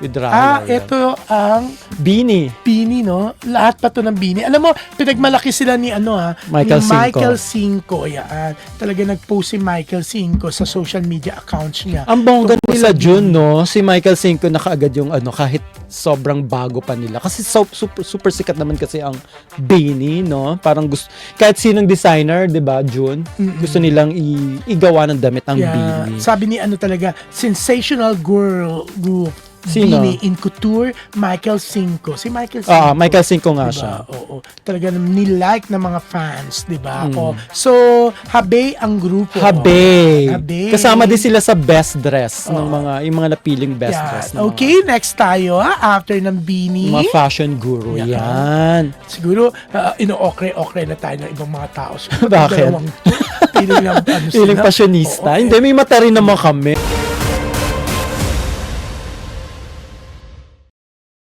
with. Ah, ito ang Beanie. Bini, no? Lahat pa to ng Bini. Alam mo, pinagmalaki sila ni ano ha? Michael ni Cinco. Michael Cinco. Yan. Talaga nag-post si Michael Cinco sa social media accounts niya. Ang bongga nila June, no? Si Michael Cinco na kaagad yung ano, kahit sobrang bago pa nila. Kasi so, super, super sikat naman kasi ang Beanie, no? Parang gusto, kahit sinong designer, di ba, June? Gusto nilang i- igawa ng damit ang Yeah. Beanie. Sabi ni ano talaga, sensational girl group. Sino? Bini in couture, Michael Cinco. Si Michael Cinco. Ah, Michael Cinco nga Diba? siya. Oo. Talaga nilike ng mga fans, di ba? Mm. So, Habe ang grupo. Habe. Habe. Kasama din sila sa best dress ng Oo. mga yung mga napiling best Yan. dress. ng mga- Okay, next tayo ha, after ng Bini. Mga fashion guru. Yan. Yan. Siguro, uh, ino-okre-okre na tayo ng ibang mga tao. Siguro, Bakit? dalawang Piling lang, ano fashionista. Oo. Hindi, may mata rin naman kami.